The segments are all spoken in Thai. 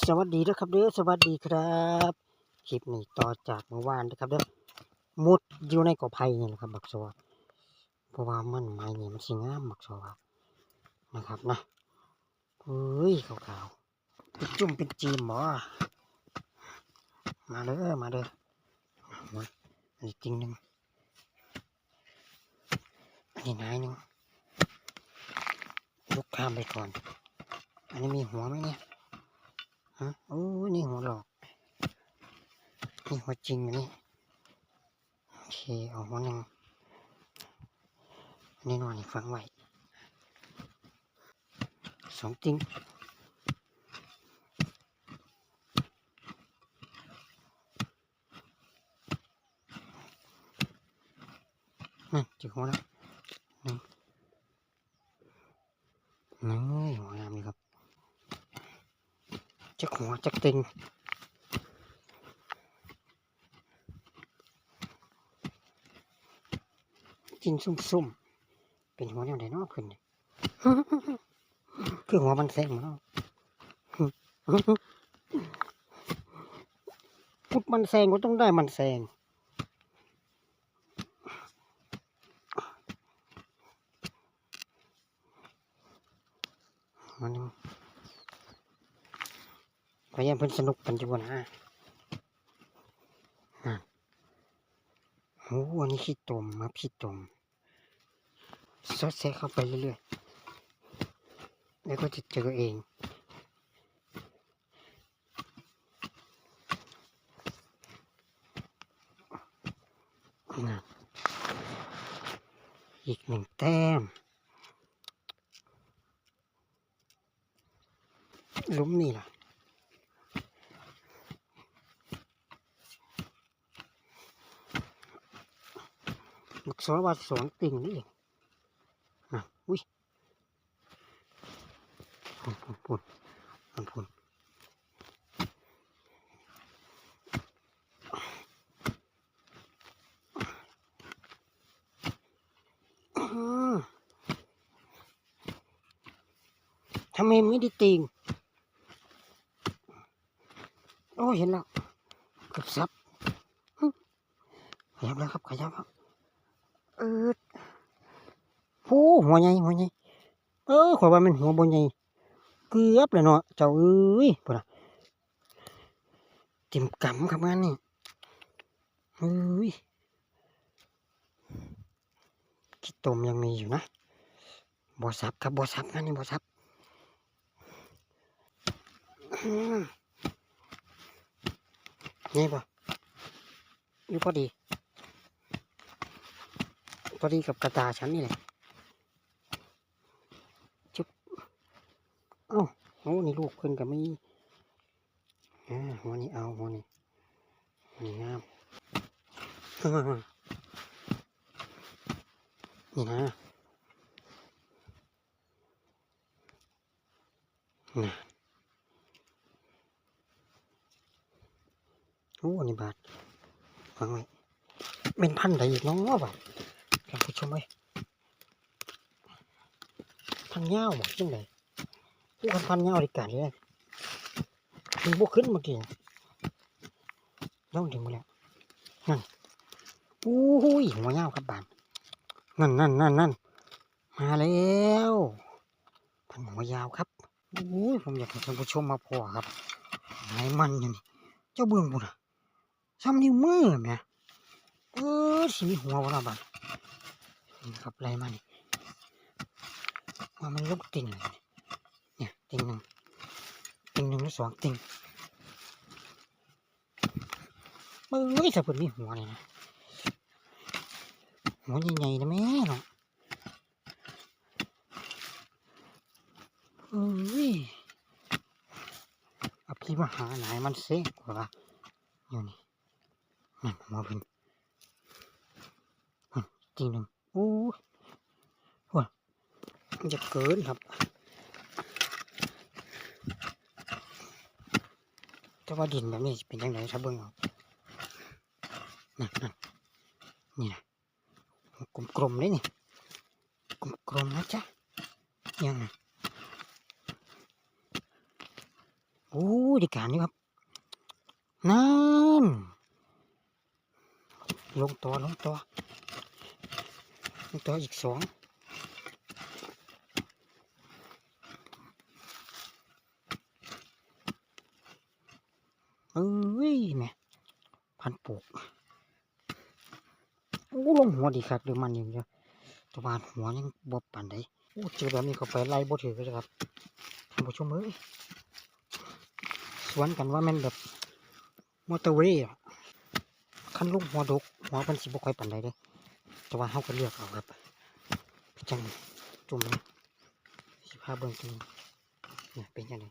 สวัสดีนะครับเด้อสวัสดีครับคลิปนี้ต่อจากเมื่อวานนะครับเด้อมุดอยู่ในกอไผ่นี่แหละครับบักซอเพราะว่ามันไม้นี่มันสิงามบักซอนะครับนะเฮ้ยขาวๆเป็นจุ่มเป็นจีมบ่มาเด้อมาเด้อมาอันนี้จริงหนึ่งอันนี้นายหนึ่งยกข้ามไปก่อน อันนี้มีหัวไหมเนี่ย ฮะโอ้นี่หัวหลอก นี่หัวจริงอันนี่โอเคเอาหัวหนึ่งอันนี้นอนอีกฝังไว้สองจริงนั่นจิกหัวแล้วหนึ่งนี่หัวงามเลยครับ จักหัวจักติงกินซุ่มๆ เป็นหัวแนวไหนเนอกขึ้นนี่คือหัวมันแซงมาเนาะพุดมันแซงก็ต้องได้มันแซงมัน พยายามเพิ่นสนุกกันอยู่นะนั่นโอ้อันนี้ขี้ตมมาขี้ตมซดแซะเข้าไปเรื่อยๆ แล้วก็จะเจอเองนั่นอีกหนึ่งแต้มลุมนี่ล่ะ บักสอว่าสองติ่งนี่เองนะอุ้ยปุ่นปุ่นปุ่นปุ่นปุ่นทำไมไม่ได้ติ่งโอ้เห็นแล้วกือบซับขยับแล้วครับขยับครับ ออโอ้หัวใหญ่หัวใหญ่เออขอยว่ามันหัวบ่ใหญ่เกือบเลยเนาะเจ้าเอ้ยพุ่นน่ะเต็มกำครับงานนี่เอ้ยขี้ตมยังมีอยู่นะบ่สับครับบ่สับงานนี้บ่สับนี่บ่อยู่พอดี พอดีกับกระตาฉันนี่แหละจุ๊บเอ้าโอ้นี่ลูกขึ้นกับม่อ่าหัวนี้เอาหัวนี้หัวนี้งามนี่นะนะโอ้นนี้บาทฟังไว้เป็นพันธุ์ใดอีกน้องบาท ท่านผู้ชมเอ้ยพันเงาบอกจังไดผู้คนพันเงาดีกันเลยมันบวขึ้นเมื่อกี้เล่าถึงมาแล้วนั่นอู้หูยหัวเงาครับบานนั่นนั่นนั่นนั่นมาแล้วพันหัวยาวครับอู้ยผมอยากให้ท่านผู้ชมมาพอครับไหนมันอยู่นี่เจ้าเบื้องบุญอะซ้ำนิ้วมือแหม่เออสีหัววะล่ะบาน นี่ครับไรมานี่ว่ามันลูกติ่งเลยเนี่ยติ่งหนึ่งติ่งหนึ่งหรือสองติ่งมึงไม่ถ้าเปิดมีหัวเลยนะหัวใหญ่ๆนะแม่เนาะเอ้ยเอาพี่มาหาไหนมันเซ็กกว่าอยู่นี่นั่นหัวเป็นอืมติ่งหนึ่ง อ้ยโอ้ยมันจะเกินครับ แต่ว่าดินแบบนี้เป็นยังไงถ้าเบิ่งเอานั่นนั่นนี่นะกลมๆเลยนี่กลมๆนะจ๊ะยังไงโอ้ยดีการนี่ครับนั่นลงตัวลงตัว ตัวอีกสองเอ้ยแม่พันปลูกโอ้ลงหัวดีครับเดี๋ยวมันอย่างเดียวแตะวานหัวยังบอบปานใดโอ้เจอแบบนี้ก็ไปไล่บ่ถือเลยครับท่านผู้ชมเอ้ยสวนกันว่าแม่นแบบมอเตอร์เวย์อะคันลงหัวดกหัวมันสิบ่ค่อยปานใดเด้ แต่ว่าเขาก็เลือกเอาครับพี่จังจุ่มเลยสิภาพเบื้องต้นเนี่ยเป็นยังไง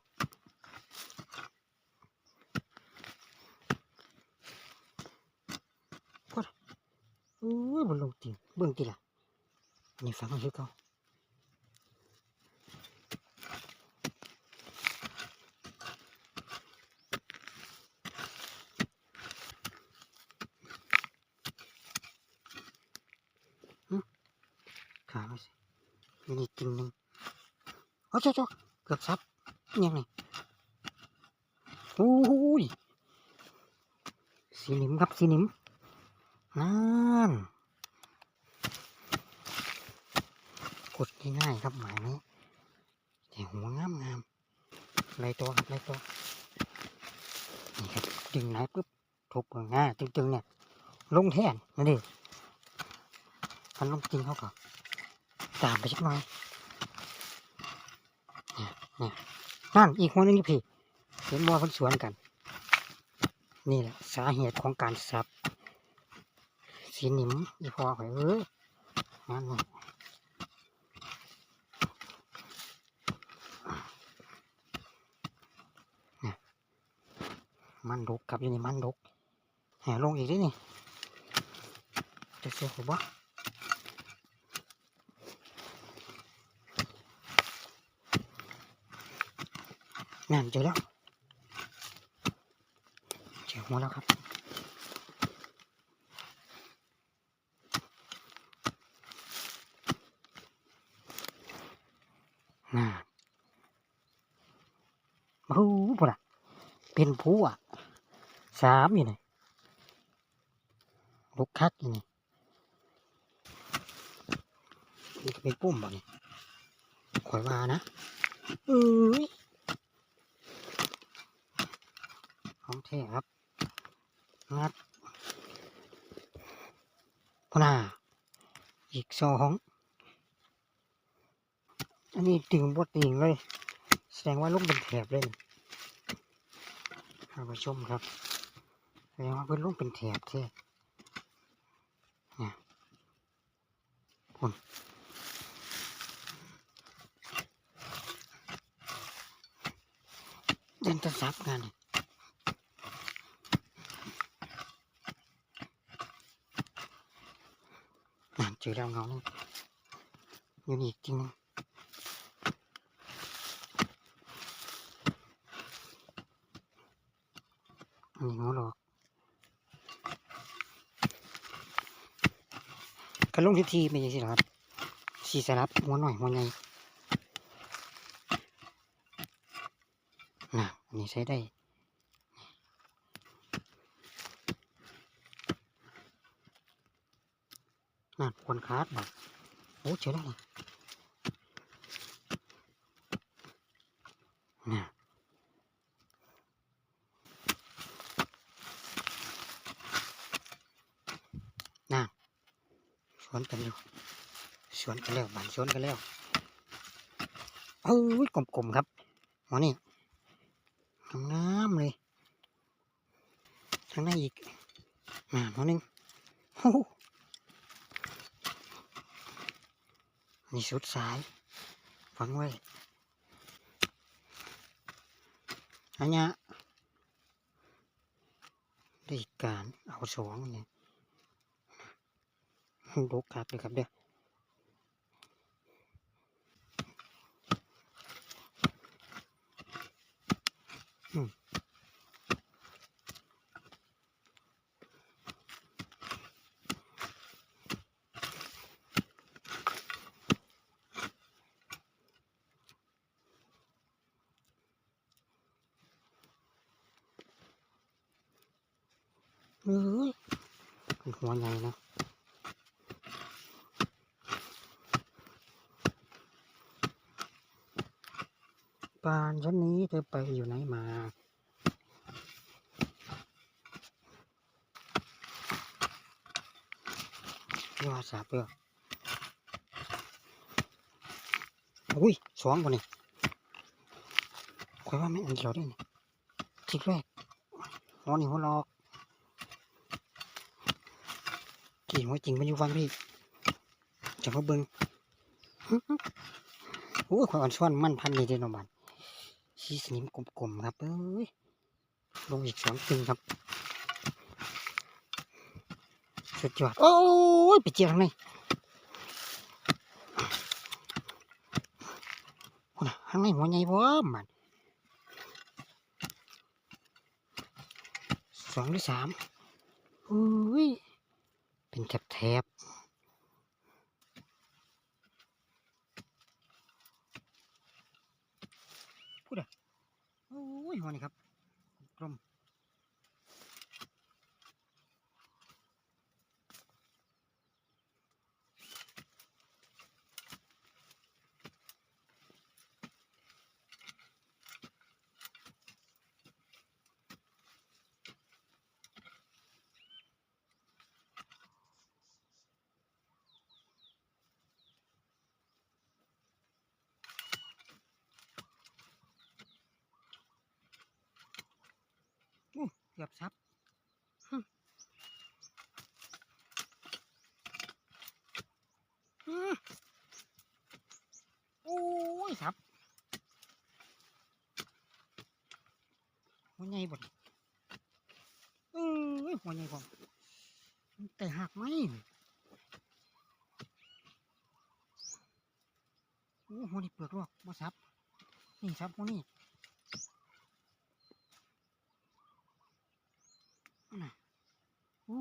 กดอู้ยบนลงจริงเบื้องติล่ะนี่ฟังให้คือเก่าขาไปสิ มีนี่กิ่งหนึ่งเอาเจ้าเจ้าเกือบซับยังไงโอ้ยสีนิมครับสีนิมนั่นกดง่ายๆครับหมายนี้แต่หัวงามงามไรตัวครับไรตัวนี่ครับดึงไหนปุ๊บทุบง่ายตึงๆเนี่ยลงแท่นนั่นดิมันลงจริงเขาก็ ตามไปสักหน่อยเนี่ยเนี่ยนั่นอีกคนนึงนี่พี่เห็นบัวเพันสวนกัน นี่แหละสาเหตุของการสับสีหนิมอีพอหอยเอ้ยนั่นนี่เนี่ยมันดกกับอยู่นี่มันดกแห่ลงอีกดินี่จะเสียหัวบ่ นั่นเจอแล้วเจอหัวแล้วครับน่าโอ้โหปะเป็นผู้อะสามอยู่นี่ลูกคักอยู่นี่นี่เป็นปุ่มบ่นี่ข่อยว่านะเอ้ย ของแท้ครับงัดพนาอีกสองอันนี้ติ่งบดติ่งเลย แสดงว่าลูกเป็นแถบเลยนี่ท่านผู้ชมครับแสดงว่าเป็นลูกเป็นแถบใช่เนี่ยคุณเดินจะซับกันนี่น เจอแล้วเงานี่อยู่นี่จริงนึงอันนี้งูหลอกกันลงทีทีไม่ใช่สิครับสีสลับหัวหน่อยหัวใหญ่น่ะอันนี้ใช้ได้ นั่นควรคาดบอกโอ้เจอแล้วนี่น่ะน่ะสวนกันอยู่สวนกันแล้วบานสวนกันแล้วเอ้ยกลมๆครับหัวนี่งามเลยทางหน้าอีกน่ะหัวหนึ่งโอ้โห นี่สุดสายฟังไว้อันเนี้ยได้การเอาสองเนี่ยดูกลับเลยครับเด้อม เอ้ยมัน หัวใหญ่นะปานชั้นนี้เธอไปอยู่ไหนมานี่ว่าสาเปล่าอุ้ยสองคนนี่คอยว่าไม่อันเดียวได้นี่ทิกแรกหัวนี่หัวลอก กี่หัวจริงมันอยู่ฟังพี่จะมาเบิ้งโอ้ยความอ่อนช้อนมั่นพันนี่เด้อเนาะบัดสีสนิมกลมๆครับเอ้ยลงอีกสองตึงครับสุดยอดโอ้ยไปเจียทางไหนคนน่ะข้างในหัวใหญ่บ่มันสองหรือสามอุ้ เป็นแถบแถบพูดอะโอ้ยหัวนี่ครับ กือบซับฮึฮึโอ้ยซับหัวใหญ่บ่นเอ้ยหัวใหญ่บ่มันแต่หักไหมโอ้หัวนี่เปลือกลวกบ่ซับ นี่ซับหัวนี่ะอุ้ย กว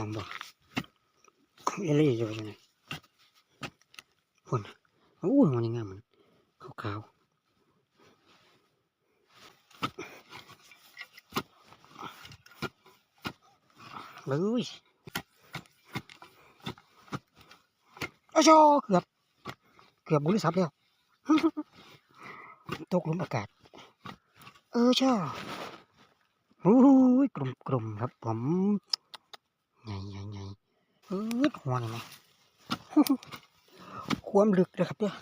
างบ่เอลี่อยู่ยังไงคนน่ะโอ้มันยังไงมันขาวๆ เลยอ้าวโชเกือบ เกือบบุริสับแล้ว ตกหลุมอากาศ เออช่าโอ้ยกลมกลมๆครับผมใหญ่ใหญ่ใหญ่เออหัวนี่ไหมความลึกเลยครับเนี่ย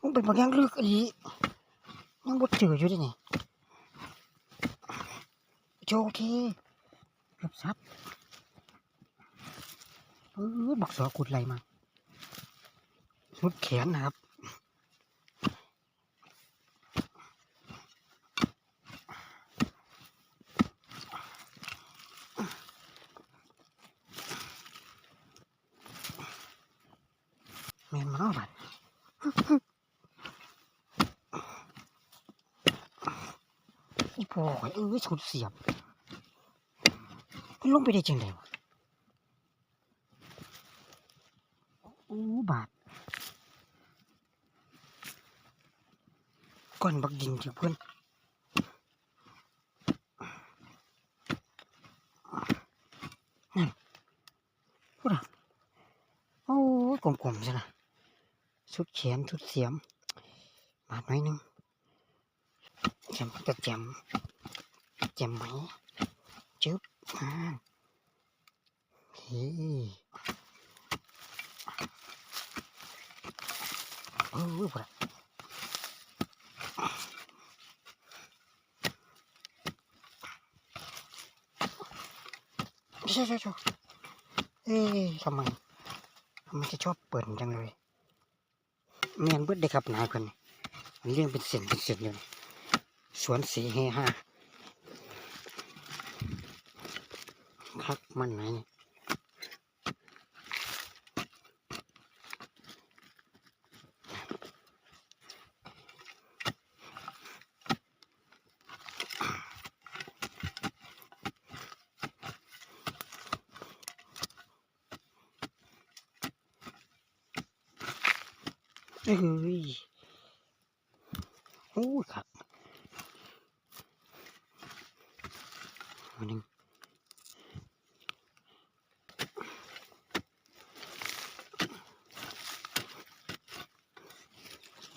มันเป็นบางอย่างลึกอีกยังบ่เจออยู่ดินี่โอเคเกับซับเออ บักสอกุดไหลมาสุดแขนนะครับแม่นมาเนาะบัดอีพอข่อยเอ้ยสุดเสียบ ลงไปได้จังไดวะโอ้บาด ก้อนบักดินจิเพื่อนนั่นพูดอะโอ้ยกลมๆใช่ไหมสุดแขนสุดเสียมบาดหน่อยนึงแจมจะแจมแจมไหมจึ๊บอ่าเฮ้โอ้ยพอละ ใช่ใช่ใช่เอ้ยทำไมทำไมจะชอบเปิดจังเลยเมียนเบิดได้ครับนายคนนี้มันเลี้ยงเป็นเส้นเป็นเส้นอยู่สวนสีเฮฮาคักมันไหนนี่ เอ้ยโอ้ยครับอันหนึ่งตะรอนตะรอนเจะรอนนึงนี่ปาดอีหยังอันเดี๋ยวเบิ่งอันนี้ก่อน หัวอยู่ไหนโอ้ชี้เป็นแถบบ่ครับ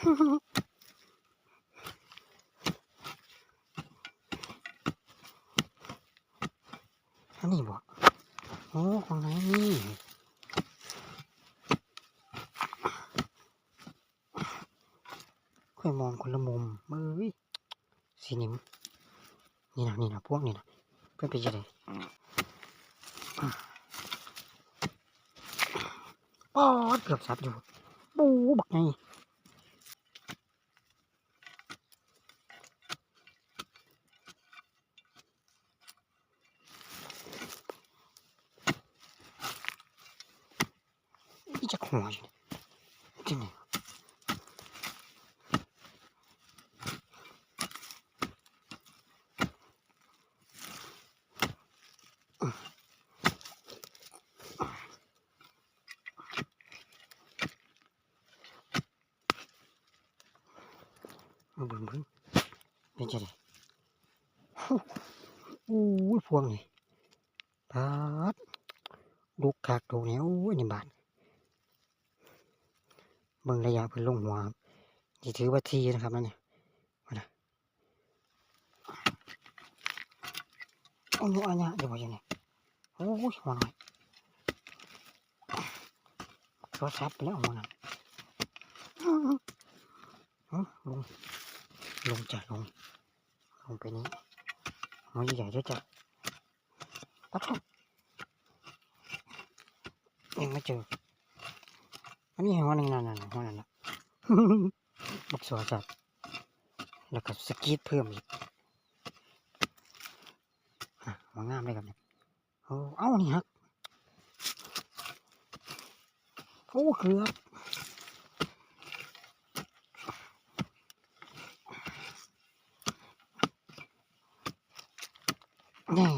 อันนี้บ่โอ้ของไหนนี่ค่อยมองคนละมุมเอ้ยสีนิมนี่นะนี่นะพวกนี่นะเพื่อนไปจะได้ปอดเกือบสับอยู่ ปูบักไง นี่จะหัวอยู่เนี่ยที่ไหนมาเบิ่งเบิ่งเป็นจะได้อู้ยพวงนี่ปาดลูกขากดูเนี่ยโอ้ยนี่บาดเบิ่งระยะเพิ่นลงหัวครับ นี่ถือว่าทีนะครับนั่นเนี่ยมานะโอ้ยอันนี้เดี๋ยวว่าอย่างนี้โอ้ยหัวหน่อยโทรศัพท์ไปแล้วหัวนั้นอื้อหือลงลงจ้ะลงลงไปนี้หัวใหญ่ด้วยจ้ะปั๊บยังไม่เจออันนี้หัวหนึ่งนั่นน่ะหัวนั่นน่ะ บักสัวจัดแล้วก็สกีดเพิ่มอีกอะหัวงามเลยครับเนี่ยโอ้เอ้านี่ฮักโอ้เกือบแน่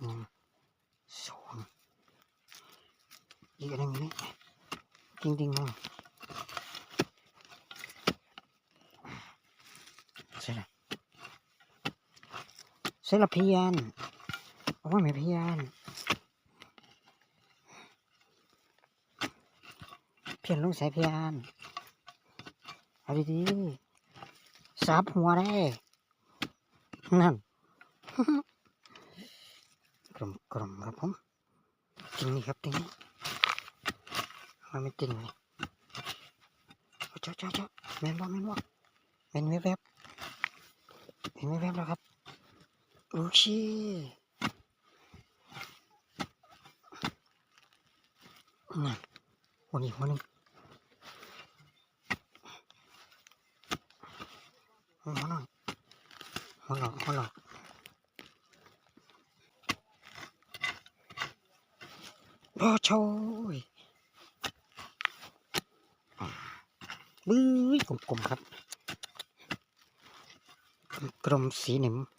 หนึ่งสองอีกอันหนึ่งนี่จริงจริงๆมั้งใช่ละ ใช่ละพยานโอ้ยไม่พยานเพียนลุงใส่พยานเอาดีๆสับหัวได้ นั่นกลมกลมๆครับผมจริงนี่ครับจริงมันไม่จริงนี่เจ้าเจ้าเจ้าแม่นบ่แม่นบ่แม่นแวบเห็นแวบแล้วครับ โอ้ชีนั่นวันนี้หัวหนึงหัวหน่อยหัวหลอกหัวหลอกโอ้โชยบื้อกลมๆครับกลมสีหนิมน่ะ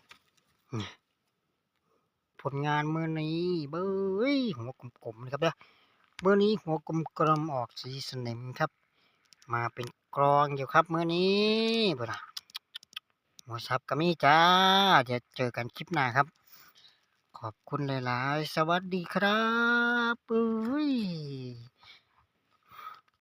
ผลงานเมื่อนี้เบ้ยหัวกลมๆนะครับเด้อเมื่อนี้หัวกลมๆออกสีสนิมครับ มาเป็นกรองอยู่ครับเมื่อนี้เบ่ล่ะหัวซับก็มีจ้าเดี๋ยวเจอกันคลิปหน้าครับ ขอบคุณหลาย ๆ สวัสดีครับเอ้ย